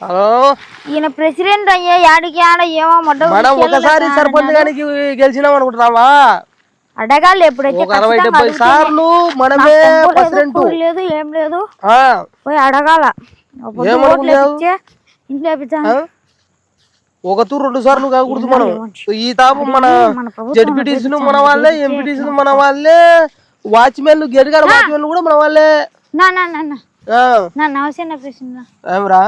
Hello? ఈయన president అయ్యా యాడికి ఆడ ఏమో మనం ఒకసారి సర్పంచ్ గానికి గెలిచినాం అనుకుంటున్నావా? అడగాలి ఎప్పుడైతే ఒక అరవై డెబ్బై సార్లు మనమే ప్రెసిడెంట్. లేదు ఏం లేదు. పోయి అడగాల. ఇంట్లో? ఒక తూరు రెండు సార్లు కాకూడదు మనం. ఈ తాపం మన జడ్పీటీసీలు మన వాళ్ళే ఎంపీటీసీలు మన వాళ్ళే. వాచ్మెన్లు గెడిగాల వాచ్మెన్లు కూడా మన వాళ్ళే. నా నా నా నా. ప్రెసిడెంట్ ఏమిరా?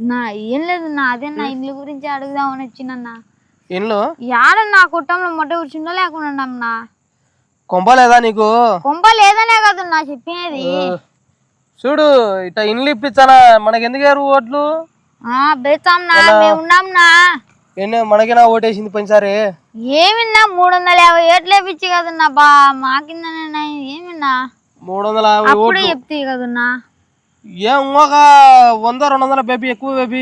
నా ఏం లేదు నా అదే నా ఇల్లు గురించి అడుగుదామని వచ్చినన్నా. ఇంట్లో యాడ నా కుటుంబంలో మొట్ట కూర్చుందో లేకుండా నా కొంపలేదా నీకు? కొంప లేదనే కదా నా చెప్పేది చూడు ఇట్ట ఇండ్లు ఇప్పించానా మనకి ఎందుకు ఏరు ఓట్లు? ఆ బేతాం నా మేము ఉన్నాం నా ఎన్ని మనకేనా ఓటేసింది పోయినసారి? ఏమిన్నా మూడు వందల యాభై ఏట్లు వేపించి కదన్నా బా మాకిందనే ఏమిన్నా? మూడు వందల యాభై ఓట్లు. చెప్తే కదన్నా. ఏం ఇంకొక వంద రెండు వందల బేబీ ఎక్కువ బేబీ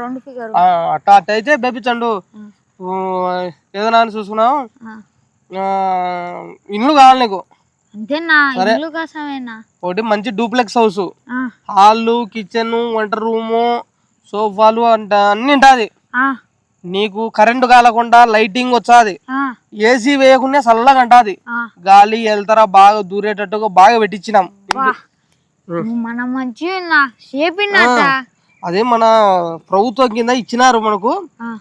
రెండు ఫిగర్. ఆ, అట్ట అట్ట అయితే బేపించండు ఏదైనా అని చూసుకున్నాం. ఆ, ఇండ్లు కావాలి నీకు. ఇల్లు ఒకటి మంచి డూప్లెక్స్ హౌస్. హాల్ కిచెన్ వంట రూము సోఫాలు అంట అన్ని ఉంటుంది. నీకు కరెంటు కాలకుండా లైటింగ్ వచ్చాది. ఏసీ వేయకుండా చల్లగా అంటాది. గాలి వెళ్తారా బాగా దూరేటట్టుగా బాగా పెట్టించినాం. మన మంచి అదే మన ప్రభుత్వం కింద ఇచ్చినారు మనకు.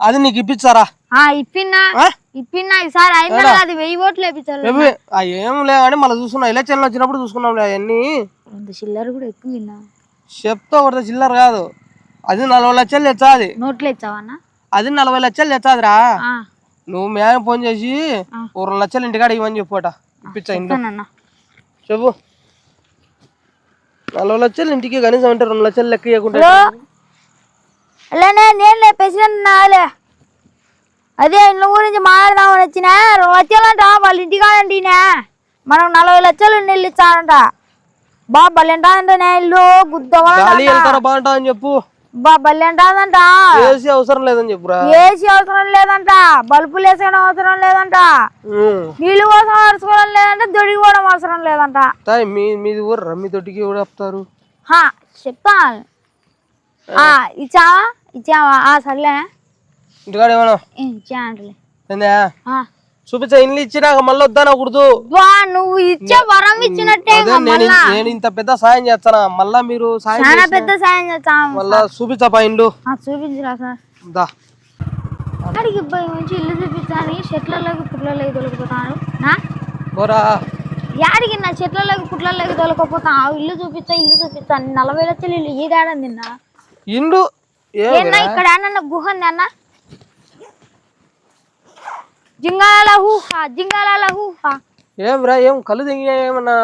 అది నీకు ఇప్పించారా ఆ? ఇప్పిన్నా. ఈసారి వెయ్యి ఓట్లు వేపించాలి ఏం లే కానీ మళ్ళీ చూసుకున్నాం ఎలక్షన్లు వచ్చినప్పుడు చూసుకున్నాం అవన్నీ. చిల్లర కూడా ఎక్కువ చెప్తా ఒకటి చిల్లర కాదు. అది నలభై లక్షలు తెచ్చాది. నోట్లు ఇచ్చావన్నా అది నలభై లక్షలు తెచ్చాదిరా. నువ్వు మేడం ఫోన్ చేసి రెండు లక్షలు ఇంటికాడ ఇవ్వని చెప్పట ఇప్పించా చెప్పు. నలభై లక్షలు ఇంటికి కనీసం అంటే రెండు లక్షలు లెక్క ఇవ్వకుండా అలానే నేను ప్రెసిడెంట్ నాలే. అదే ఇళ్ళ గురించి మాట్లాడదామని వచ్చిన రెండు లక్షలంట వాళ్ళ ఇంటికాడంటీనే మనం నలభై లక్షలు నీళ్ళు ఇచ్చారంట బా బల్లెంటాదంటే ఇల్లు గుద్దవలంట గాలి వెళ్తారా బాగుంటా అని చెప్పు. బల్లెంటాదంట ఏసీ అవసరం లేదని చెప్పురా. ఏసీ అవసరం లేదంట. బల్బులు వేసుకోవడం అవసరం లేదంట. నీళ్ళు కోసం అరుచుకోవడం లేదంట దొడిగిపోవడం అవసరం లేదంట. మీ మీది ఊరు రమ్మి తొట్టికి కూడా చెప్తారు? హా చెప్తా ఆ, ఇచ్చావా? ఇచ్చావా? ఆ సర్లే. ఇంటికాడ ఏమన్నా? ఇచ్చా ఆ. చూపించా ఇల్లు ఇచ్చినాక మళ్ళీ వద్దానకూడదు వా నువ్వు ఇచ్చే వరం ఇచ్చినట్టే నేను మళ్ళా. నేను ఇంత పెద్ద సాయం చేస్తానా? మళ్ళా మీరు సాయం పెద్ద సాయం చేస్తాం మళ్ళా చూపించపా ఇండ్లు ఆ, చూపించురా సార్. దా. నుంచి ఇల్లు చూపించాను చెట్లలోకి పుట్లలోకి తొలగిపోతాను నా? పోరా. యాడికి నా చెట్లలోకి పుట్లలోకి తొలగిపోతాను ఇల్లు చూపించా ఇల్లు చూపించాను నలభై లక్షలు ఇల్లు ఈ దాడం నిన్న ఏమన్నా ఇక్కడ గుహ ఉంది అన్న? జింగాల హూహా జింగాల హూహా ఏం రా ఏం కళ్ళు ఏమన్నా?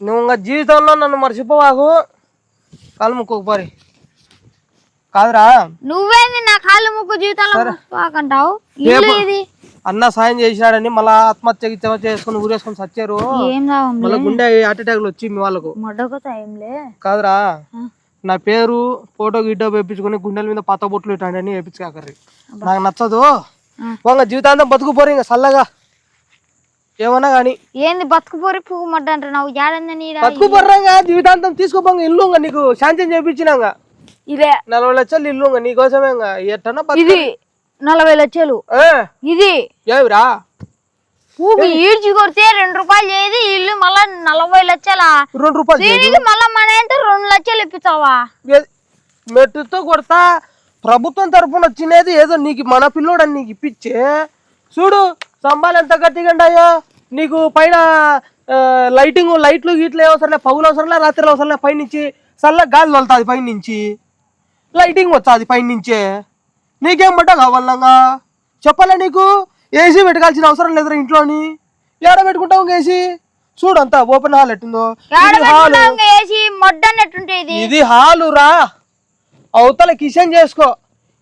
నువ్వు ఇంకా జీవితంలో నన్ను మర్చిపోవాకు. కాలు ముక్కోకపోరి కాదురా. నువ్వేంది నా కాళ్ళు ముక్కు జీవితంలో ఇది అన్న సాయం చేసినాడని మళ్ళా ఆత్మహత్య చేసుకుని ఊరేసుకొని రావం మళ్ళీ గుండె హార్ట్ అటాక్లు వచ్చి మీ వాళ్ళకు. కాదురా. నా పేరు ఫోటో గిటో వేపించుకొని గుండెల మీద పత్త బొట్లు ఇట్లాంటి అని వేపించుకాకర్రి నాకు నచ్చదు. వంగ జీవితాంతం బతుకుపోరు ఇంకా చల్లగా. ఏమన్నా కానీ. ఏంది బతుకుపోరి పువ్వు మడ్డ అంటున్నావు. బతుకుపోర్రంగా జీవితాంతం తీసుకోపోంగ ఇల్లు నీకు శాంతం చేయించినాక ఇదే. నలభై లక్షలు ఇల్లు నీకోసమే బతు- ఇది నలభై లక్షలు. ఇది. ఏమిరా పువ్వు ఈడ్చి కొడితే రెండు రూపాయలు చేయదు ఇల్లు మళ్ళా నలభై లక్షలా? రెండు రూపాయలు. దీనికి మళ్ళా మన అంటే రెండు లక్షలు ఇప్పించావా ఏ- మెట్టుతో కొడతా. ప్రభుత్వం తరపున వచ్చినది ఏదో నీకు మన పిల్లోడు నీకు ఇప్పించే. చూడు స్తంభాలు ఎంత గట్టిగా ఉంటాయో నీకు పైన లైటింగ్ లైట్లు గీట్లు ఏ అవసరం లే పగులు అవసరం లే రాత్రి అవసరం లే పైనుంచి చల్ల గాలి వెళ్తాది పైనుంచి. లైటింగ్ వచ్చాది పైనుంచే. నీకేం పడ్డ కావాలంగా చెప్పాలా నీకు? ఏసీ పెట్టుకోవాల్సిన అవసరం లేదురా ఇంట్లోని. ఏడ పెట్టుకుంటావు ఏసీ? చూడంతా ఓపెన్ హాల్ ఎట్టుందో. ఇది హాల్. రా. అవతల కిచెన్ చేసుకో.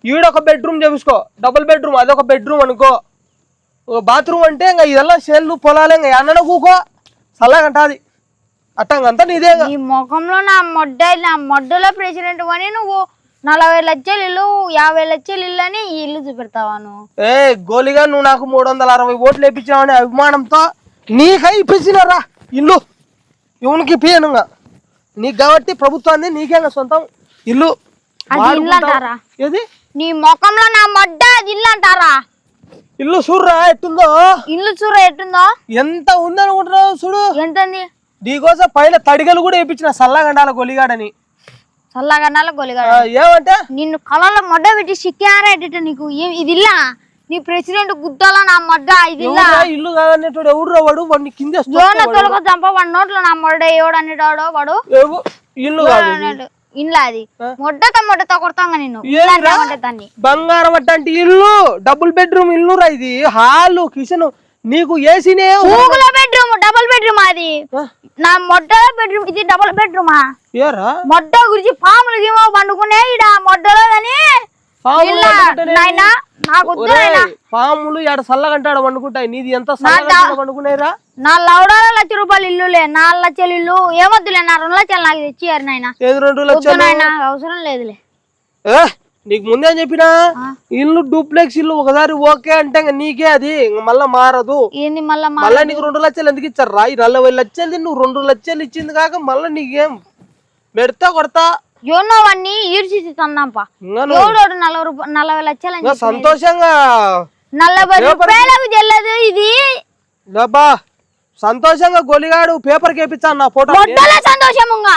ఈడొక బెడ్రూమ్ చేసుకో డబుల్ బెడ్రూమ్ అదొక బెడ్రూమ్ అనుకో. బాత్రూమ్ అంటే ఇంకా ఇదెల్లా సెల్లు పొలాలే ఇంకా ఎన్నడ కూకో. సల్లాగంటది అట్టంగా అంతా నీదే ఈ ముఖంలో నా మొడ్డ నా మొడ్డలో ప్రెసిడెంట్ అని నువ్వు నలభై లక్షలు ఇల్లు యాభై లక్షలు ఇల్లు అని ఈ ఇల్లు చూపెడతావా నువ్వు ఏ గోలిగా నువ్వు నాకు మూడు వందల అరవై ఓట్లు వేయించావని అభిమానంతో నీకై ఇప్పించినారా ఇల్లు? ఇవనికి ఇప్పియను ఇంకా నీకు కాబట్టి ప్రభుత్వాన్ని నీకే ఇంకా సొంతం ఇల్లు. అది ఇల్లు. అంటారా? ఏది? నీ ముఖంలో నా మొడ్డ అది ఇల్లు అంటారా? ఇల్లు చూడరా ఎట్టుందో? ఇల్లు చూర ఎట్టుందో? ఎంత ఉందనుకుంటున్నావు చూడు? ఎంతంది? నీకోసం పైన తడిగలు కూడా వేయించిన సల్లగండాల గొలిగాడని. చల్లగన్నాల ఏమంటే? నిన్ను కళ్ళలో మొడ్డ పెట్టి సిక్కారేట నీకు ఏం- ఇది ఇల్లా నీ ప్రెసిడెంట్ గుద్దాల నా మొడ్డ ఇది ఇల్లా ఇల్లు కాదనేటోడు? ఎవడురా వాడు? వాడిని కింద జోన తొలగ చంప వాడి నోట్లో నా మొడ్డ ఎవడు అనేటాడో వాడు? ఇల్లు ఇంట్లో అది. మొడ్డతో మొడ్డతో కొడతాంగా నిన్ను. బంగారం అంటే ఇల్లు డబుల్ బెడ్రూమ్ ఇల్లు రా ఇది. హాల్ కిచెన్ నీకు ఏసీనే ఊగుల బెడ్రూమ్ డబుల్ బెడ్రూమ్ అది. నా మొడ్డ బెడ్రూమ్ ఇది డబుల్ బెడ్రూమా ఏరా? మొడ్డ గురించి పాములు గీమో పండుకునే ఇడ మొడ్డలో గాని పాములు ఇల్లా, వండుకుంటేనే- నాయనా నాకు. పాములు సల్లగంటాడు వండుకుంటాయి నీది ఎంత వండుకునేరా నా లౌడాల లక్ష రూపాయలు ఇల్లులే నాలుగు లక్షలు ఇల్లు ఏమొద్దులే నా రెండు లక్షలు నాకు తెచ్చియారు నాయన. ఏది రెండు వద్దు లక్షలు? నాయన అవసరం లేదులే. ఏ, నీకు ముందే చెప్పినా. ఇల్లు డూప్లెక్స్ ఇల్లు ఒకసారి ఓకే అంటే నీకే అది. ఇంక మళ్ళా మారదు. మళ్ళా నీకు రెండు లక్షలు ఎందుకు ఇచ్చారు? రా నలభై లక్షలు నువ్వు రెండు లక్షలు ఇచ్చింది కాక మళ్ళీ నీకేం? పెడతా కొడతా? ఈడ్చి తందాంపా. నలభై రూపాయలు నలభై లక్షలు. సంతోషంగా నలభై రూపాయలకు చెల్లదు ఇది. సంతోషంగా గొలిగాడు పేపర్ కేపించాను నా ఫోటో. సంతోషముగా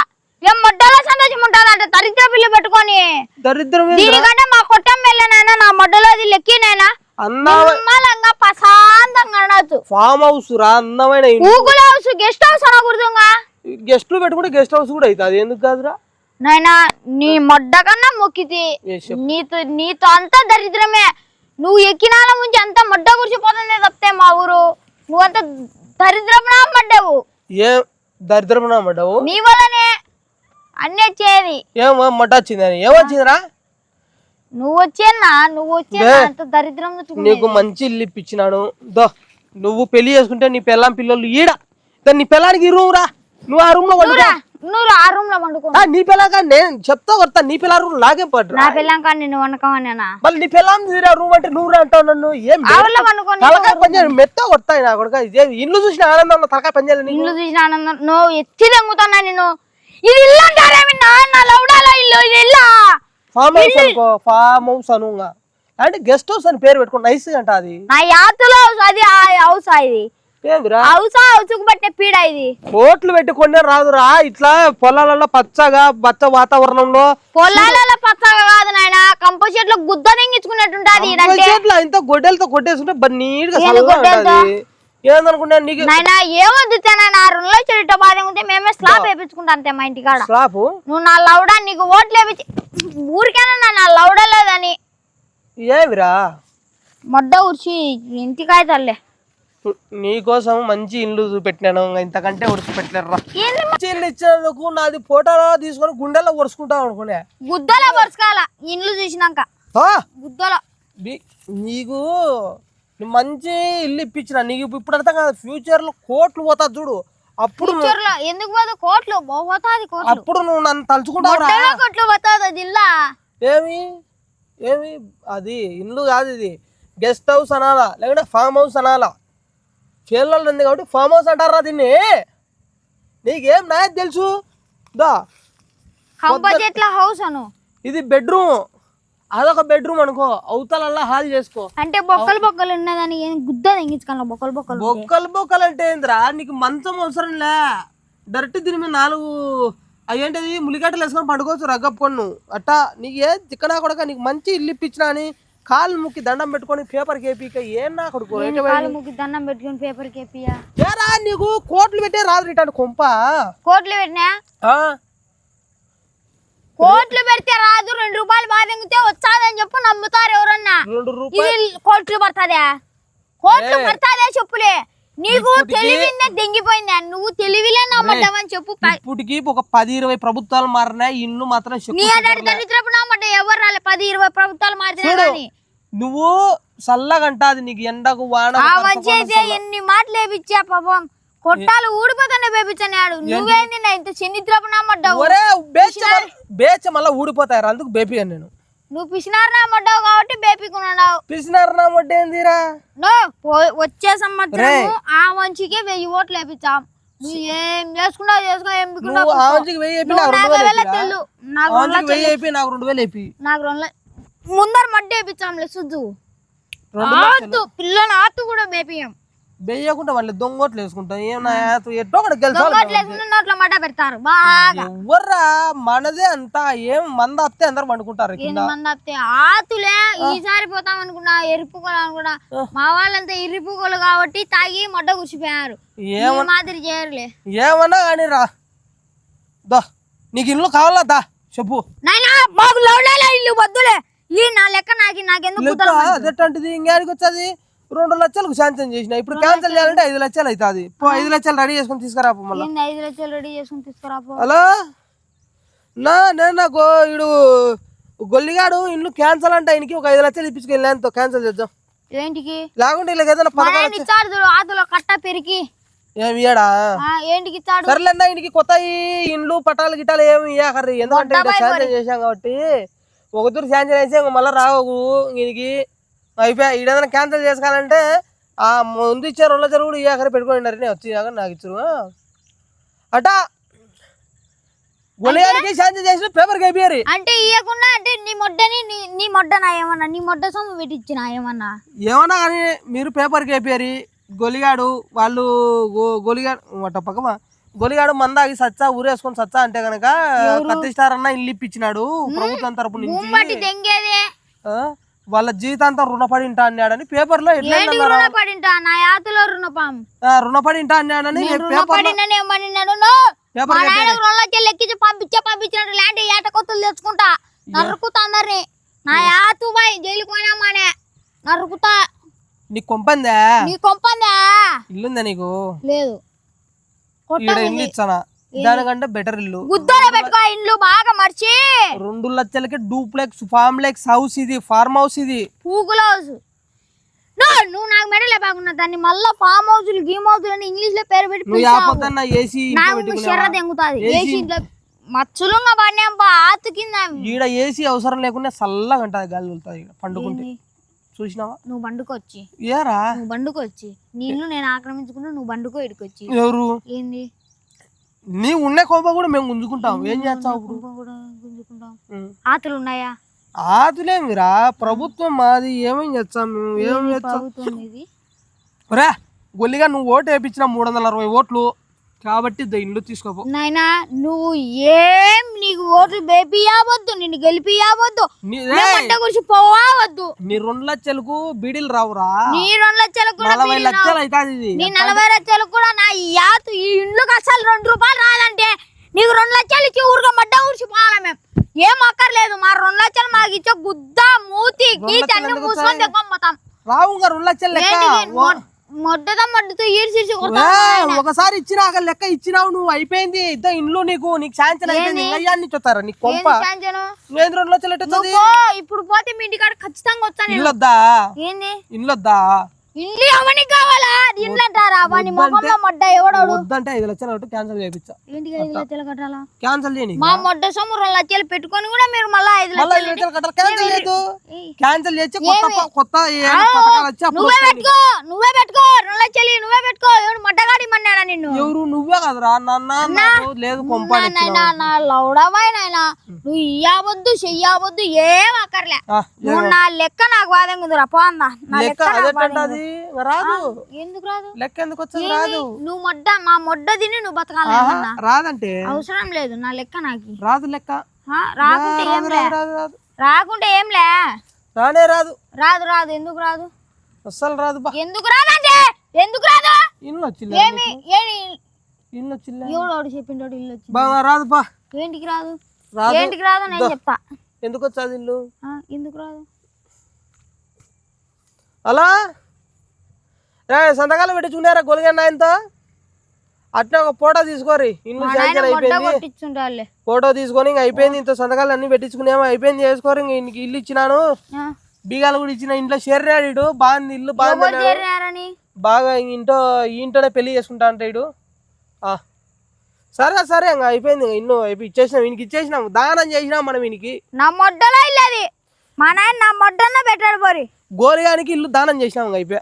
ఏం మొడ్డల సంతోషం ఉంటుందంట దరిద్ర పిల్లి పెట్టుకొని. దరిద్రం ఏంది? దీనికంటే మా కొట్టం వెళ్ళనైనా నా మొడ్డలో అది లెక్కినైనా అన్నా నిమ్మలంగా ప్రశాంతంగా అనొచ్చు ఫామ్ హౌస్ రా అందమైన ఊగుల హౌస్ గెస్ట్ హౌస్ అనకూడదుగా గెస్ట్లు పెట్టుకుంటే గెస్ట్ హౌస్ కూడా అవుతుంది ఎందుకు కాదురా? నాయనా నీ మొడ్డ కన్నా మొక్కితి. నీతో నీతో అంతా దరిద్రమే. నువ్వు ఎక్కినాల ముంచి అంతా మొడ్డ కూర్చిపోతుందే తప్పితే మా ఊరు. నువ్వంత దరిద్రపు నా పడ్డావు. ఏం దరిద్రం మడ్డావు నీ వల్లనే అన్నీ వచ్చేది. ఏం మడ్డ వచ్చిందని. ఏమొచ్చిందిరా నువ్వు వచ్చేనా? నువ్వు వచ్చేనా? అంత దరిద్రం. నీకు మంచి ఇల్లు ఇప్పించినాను. దో నువ్వు పెళ్ళి చేసుకుంటే నీ పెళ్ళాం పిల్లలు ఈడ. నీ పెళ్ళానికి ఈ రూమ్ రా. నువ్వు ఆ రూమ్లో వండుకో. నువ్వు ఆ రూమ్లో వండుకో. ఆ, నీ పిల్లగా నేను చెప్తా కొడతా నీ పిల్ల రూమ్ లాగే పడ్రా? నా పిల్లం కానీ నిన్ను వండుకోమనేనా? మళ్ళీ నీ పిల్లం తీరా రూమ్ అంటే నువ్వు రా అంటావు నన్ను? ఏం వండుకొని తలకాయ మెత్త కొడతాయి నా కొడుక. ఇదే ఇల్లు చూసిన ఆనందంలో తలకాయ నీకు? ఇల్లు చూసిన ఆనందం. నువ్వు ఎత్తి తెంగుతున్నా నేను ఇది ఇల్లు అంటారేమి నా లౌడాల ఇల్లు ఇది ఇల్లా ఫామ్ హౌస్ అనుకో ఫామ్ హౌస్ అను ఇంకా. అంటే గెస్ట్ హౌస్ అని పేరు పెట్టుకో నైస్ అంట అది. నా యాతులో హౌస్ అది ఆ హౌస్ ఇది. ఏమిరా? హౌస్ హౌస్కు పట్టిన పీడ ఇది. కోట్లు పెట్టుకునే రాదురా ఇట్లా పొలాలలో పచ్చగా బచ్చ వాతావరణంలో. పొలాలలో పచ్చగా కాదు నాయన కంప చెట్లు గుద్ద తెంగించుకున్నట్టుంటది ఇంత గొడ్డలతో కొట్టేసుకుంటే బ- నీట్గా ఏందనుకున్నా నీకు నాయన ఏమొద్దు నాయన ఆ రెండు లక్షలు ఇట్ట బాధ ఉంటే మేమే స్లాబ్ వేపించుకుంటాం అంతే మా ఇంటికాడ. స్లాపు నువ్వు నా లౌడా నీకు ఓట్లు వేపించి ఊరికేనా నా లౌడ లేదని? ఏమిరా మొడ్డ ఊర్చి ఇంటికాయ తల్లే. నీకోసం మంచి ఇల్లు చూపెట్టినాను ఇంతకంటే ఉడిచి మంచి ఇల్లు ఇచ్చినందుకు నాది ఫోటోలో తీసుకొని గుండెల్లో ఒరుచుకుంటాం అనుకునే. గుద్దల పరుచుకోవాల ఇండ్లు చూసినాక? గుద్దల. నీకు నీ మంచి ఇల్లు ఇప్పించిన నీకు ఇప్పుడు అర్థం కాదు ఫ్యూచర్లో కోట్లు పోతా చూడు. అప్పుడు నువ్వు- ఎందుకు పోదు కోట్లు పోతాది కోట్లు. అప్పుడు నువ్వు నన్ను తలుచుకుంటావురా. మొట్టలో కోట్లు పోతాది ఏమి? ఏమి? అది ఇల్లు కాదు ఇది. గెస్ట్ హౌస్ అనాలా లేకుంటే ఫామ్ హౌస్ అనాలా. చేలలో ఉంది కాబట్టి ఫామ్ హౌస్ అంటారా దీన్ని? నీకేం నాయకు తెలుసు? దా. కంప చెట్ల హౌస్ అను. ఇది బెడ్రూమ్ అదొక బెడ్రూమ్ అనుకో అవతలల్లా హాల్ చేసుకో. అంటే బొక్కలు బొక్కలు ఉన్నదని ఏం గుద్ద తెంగించుకోవాలి? బొక్కలు బొక్కలు. బొక్కలు బొక్కలు అంటే ఏందిరా? నీకు మంచం అవసరం లే. డైరెక్ట్ దీని మీద నాలుగు అయ్యేంటిది ములిగట్టలు వేసుకొని పడుకోవచ్చు రగ్గప్పుకొని నువ్వు అట్టా నీకు ఏ తిక్కనా కొడక నీకు మంచి ఇల్లు ఇప్పించినా అని కాలు ముక్కి దండం పెట్టుకొని పేపర్ కేపీక ఏం నా కొడుకు? కాలు దండం పెట్టుకుని పేపర్ కేపియా? ఏరా నీకు కోట్లు పెట్టే రాదు రిటర్న్ కొంప. కోట్లు పెట్టినా? కోట్లు పెడితే రాదు రెండు రూపాయలు బాగా తెంగితే వచ్చాదని చెప్పు నమ్ముతారు ఎవరన్నా. ఇది కోట్లు పడతాదే? కోట్లు పడతాదే చెప్పులే? నీకు తెలివిందే తెంగిపోయిందా నువ్వు తెలివిలే నమ్మటమని చెప్పు ఇప్పటికి ఒక పది ఇరవై ప్రభుత్వాలు మారినాయి ఇల్లు మాత్రం నీ దరిద్రపు నమ్మట ఎవరు రాలే? పది ఇరవై ప్రభుత్వాలు మారితే నువ్వు చల్లగంట అది నీకు ఎండకు వాన అయితే ఎన్ని మాటలు వేపించా పాపం? కొట్టాలు ఊడిపోతానే వేపించాడు నువ్వేంది ఇంత చిన్నిద్రపు నమ్మడ్డావు? ఒరే బేచ బేచ మళ్ళీ ఊడిపోతారు అందుకు బేపియను నేను. నువ్వు పిసినారు నమ్మడ్డావు కాబట్టి బేపికున్నావు పిసినారు నా వడ్డీ ఏందిరా? నో వచ్చే సంవత్సరం ఆ మంచికే వెయ్యి ఓట్లు వేపించాం నువ్వు ఏం చేసుకున్నావు చేసుకో ఏం బిక్కున్నావు వెయ్యి నాకు రెండు వేలు నాకు రెండు ఆవంజికి లక్షలు వెయ్యి అయిపోయి నాకు రెండు వేలు అయిపోయి నాకు రెండు లక్ష- ముందర మడ్డి వేపించాంలే సుద్దు పిల్లని ఆతు కూడా మేపియం వెయ్యకుండా మళ్ళీ దొంగోట్లు వేసుకుంటాం ఏం నా యాత ఎట్టో ఒకటి పెడతారు. బాగా. ఎవర్రా? మనదే అంతా. ఏం మంద అత్తే అందరు ఎన్ని మంది వస్తే ఆతులే. ఈసారి పోతాం అనుకున్నా ఎరుపుకోలు అనుకున్నా. మా వాళ్ళంతా ఇరుపుకోలు కాబట్టి తాగి మడ్డ కూర్చిపోయారు మాదిరి చేయరులే. ఏమన్నా కానీ రా. దా నీకు ఇల్లు కావాలా? దా చెప్పు. నాయనా మాకు లౌడేలే ఇల్లు వద్దులే. ఈ నా లెక్క నాకు నాకెందుకు అదేంటిది ఇంకేడికి వచ్చేది రెండు లక్షలకు శాంక్షన్ చేసిన. ఇప్పుడు క్యాన్సిల్ చేయాలంటే ఐదు లక్షలు అవుతుంది. పో ఐదు లక్షలు రెడీ చేసుకొని తీసుకురా పో మళ్ళా. ఏంది ఐదు లక్షలు రెడీ చేసుకుని తీసుకురాపో? హలో? నా నేను నాకు ఇడు గొల్లిగాడు ఇల్లు క్యాన్సల్ అంటే ఆయనకి ఒక ఐదు లక్షలు ఇప్పించుకెళ్ళి ఎంతో క్యాన్సిల్ చేద్దాం. ఏంటికి? లేకుంటే ఇలా ఏదైనా పథకాలు చూడు కట్ట పెరికి ఏమి ఇయ్యడా? ఆ, ఏంటికి ఇచ్చాడు? ఇంటికి కొత్త ఈ ఇండ్లు పట్టాలు గిట్టాలు ఏమి ఇయ్యకర్రి. ఎందుకంటే శాంక్షన్ చేశాం కాబట్టి ఒక దూరం శాంక్షన్ చేసి ఇంక మళ్ళీ రావు దీనికి అయిపోయా. ఈడేదైనా క్యాన్సిల్ చేసుకోవాలంటే ఆ ముందు ఇచ్చే రెండు లక్షలు కూడా ఇయ్యాకరి పెట్టుకుని నేను వచ్చి ఇయ్యాక నాకు ఇచ్చారు. అట? గొలియానికి శాంక్షన్ చేసిన పేపర్కి అయిపోయారు అంటే ఇయ్యకుండా అంటే నీ మొడ్డని నీ మొడ్డనా ఏమన్నా? నీ మొడ్డ సొమ్ము పెట్టించిన ఏమన్నా? ఏమన్నా కానీ మీరు పేపర్కి అయిపోయారు గొలిగాడు వాళ్ళు గొలిగాడు అట్ట పక్కమా? గొలిగాడు మందాగి సచ్చా ఊరేసుకొని సచ్చా అంటే గనక కత్తిస్తారన్న ఇల్లు ఇప్పించినాడు ప్రభుత్వం తరపు నుంచి? వాళ్ళ జీవితాంతం రుణపడి ఉంటా అన్నాడని పేపర్లో ఏంటి? రుణపడింటా? నా యాతలో రుణపాం. రుణపడి ఉంటా అన్నాడని రుణపడినని ఏమన్నాడు మా నాయన పంపించే పంపించినట్టు లాంటి ఏట కొత్తలు తెచ్చుకుంటా. నరుకుతా అందరిని. నా యాతు బాయ్ జైలుకు పోయినామానే నరుకుతా. నీకు కొంపందా? నీ కొంపందా? ఇల్లుందా నీకు? లేదు. ఇల్లు ఇచ్చానా? దానికంటే బెటర్ ఇల్లు. ఇండ్లు బాగా మర్చి. రెండు లక్షలకి డూప్లెక్స్ ఫార్మ్లెక్స్ హౌస్ ఇది ఫార్మ్ హౌస్ ఇది. పూగులో నో నువ్వు నాకు మెడలే బాగున్నా దాన్ని. మళ్ళా ఫామ్ హౌజులు గీమ్ హౌజులు అని ఇంగ్లీష్లో పేరు పెట్టి ఏసీ శర్ర ఏసీ ఇంట్లో మచ్చులుగా పడినాం బా ఆతు కింద. ఈడ ఏసీ అవసరం లేకుండా చల్లగా ఉంటుంది గాలి వెళ్తుంది పండుకుంటే. చూసినావా? నువ్వు బండుకొచ్చి ఏరా? నువ్వు బండుకొచ్చి నీ ఇల్లు నేను ఆక్రమించుకుంటూ నువ్వు బండుకో ఇటుకొచ్చి ఎవరు? ఏంది? నీ ఉన్న కోప కూడా మేము గుంజుకుంటాం. ఏం చేస్తావు ఇప్పుడు. ఆతులు ఉన్నాయా? ఆతులేమిరా ప్రభుత్వం మాది. ఏమేం చేస్తాం మేము? ఏం చేస్తాం? రా గొల్లిగా నువ్వు ఓటు వేయించిన మూడు వందల అరవై ఓట్లు కాబట్టి ఇల్లు తీసుకోపో. నాయనా నువ్వు ఏం నీకు ఓట్లు బేపియావద్దు నిన్ను గెలిపియావద్దు గురించి పోవావద్దు నీ రెండు లక్షలకు బీడీలు రావురా. నీ రెండు లక్షలకు కూడా నలభై లక్షలు అవుతుంది నీ నలభై లక్షలకు కూడా నా యాతు ఈ ఇండ్లుకి అసలు రెండు రూపాయలు రాదంటే నీకు రెండు లక్షలు ఇచ్చి ఊరుగా మడ్డ ఊడ్చిపోవాలా మేము. ఏం అక్కర్లేదు మా రెండు లక్షలు మాకు ఇచ్చే గుద్ద మూతి గీత అన్ని మూసుకొని తెగ్గొమ్మతాం రావు రెండు లక్షలు ఒకసారి ఇచ్చినాక లెక్క ఇచ్చినావు నువ్వు అయిపోయింది. ఇద్దో ఇండ్లు నీకు నీకు శాంక్షన్ అయిపోయింది. అయ్యాన్ని చూస్తారా? నీకు కొంప? శాంచను? రెండు లక్షలు ఇప్పుడు పోతే మీ ఇంటికాడ ఖచ్చితంగా వచ్చాను నేను. ఇల్లు వద్దా ఏంది? ఇల్లు వద్దా ఇండ్లు ఎవరికి కావాలా? ఇండ్లు అంటారా వాని ముఖంలో మొడ్డ ఎవడోడు? వద్దంటే ఐదు లక్షలు ఒకటి క్యాన్సిల్ చేయించా. ఏంటికి ఐదు లక్షలు కట్టాలా? క్యాన్సిల్ చేయని మా మొడ్డ సొమ్ము రెండు లక్షలు పెట్టుకొని కూడా మీరు మళ్ళా ఐదు మళ్ళీ లక్షలు ఐదు లక్షలు కట్టాలి? క్యాన్సిల్ చేయదు ఏయ్. క్యాన్సిల్ చేసి కొత్త ప- కొత్త ఏమైనా పథకాలు వచ్చి అప్పుడు నువ్వే పెట్టుకో నువ్వే పెట్టుకో రెండు లక్షలు నువ్వే పెట్టుకో. ఎవడు మొట్టగాడి మన్నాడా నిన్ను? ఎవరు? నువ్వే కదరా. నాన్న లేదు నా లౌడవాయ్ నాయనా నువ్వు ఇయ్యవద్దు చెయ్యవద్దు ఏం అక్కర్లే. నువ్వు నా లెక్క నాకు వాదం కుదురా పోందా. నా లెక్క అదేంటది రాదు. ఎందుకు రాదు? లెక్క ఎందుకు వచ్చింది రాదు. నువ్వు మొడ్డ మా మొడ్డ తిని నువ్వు బతకాలి? రాదంటే? అవసరం లేదు నా లెక్క నాకు. రాదు లెక్క. రాకుంటే రాకుంటే ఏంలే రానే రాదు. రాదు రాదు ఎందుకు రాదు? అస్సలు రాదు ఎందుకు రాదంటే ఎందుకు రాదు? ఇల్లు వచ్చింది ఏమి? ఏమి ఇల్లు? వచ్చింది ఎవడోడు చెప్పిండోడు ఇల్లు వచ్చింది? రాదు బా. ఏంటికి రాదు? రాదు. ఏంటికి రాదు నేను చెప్తా ఎందుకు వచ్చాది ఇల్లు? ఎందుకు రాదు? అలా రే సంతకాలు పెట్టించుకున్నారా గొలిగన్న ఆయనతో? అట్లా ఒక ఫోటో తీసుకోరి ఇల్లు శాంక్షన్ అయిపోయింది. ఫోటో తీసుకొని ఇంక అయిపోయింది ఇంత సంతకాలు అన్ని పెట్టించుకునేమో అయిపోయింది చేసుకోరు ఇంక ఇల్లు ఇచ్చినాను. బీగాలు కూడా ఇచ్చిన ఇంట్లో షెర్రాడు బాగుంది ఇల్లు బాగుంది బాగా ఇంట్లో ఇంట్లోనే పెళ్ళి చేసుకుంటా అంటాడు ఆ. సరే సరే ఇంకా అయిపోయింది ఇల్లు అయిపోయి ఇచ్చేసినాం వీనికి ఇచ్చేసినాం దానం చేసినాం మనం వీనికి నా మొడ్డలో ఇల్లు అది? మా నాయన నా మొడ్డన్న పెట్టాడు పోరి. గోలిగానికి ఇల్లు దానం చేసినాం ఇంక అయిపోయా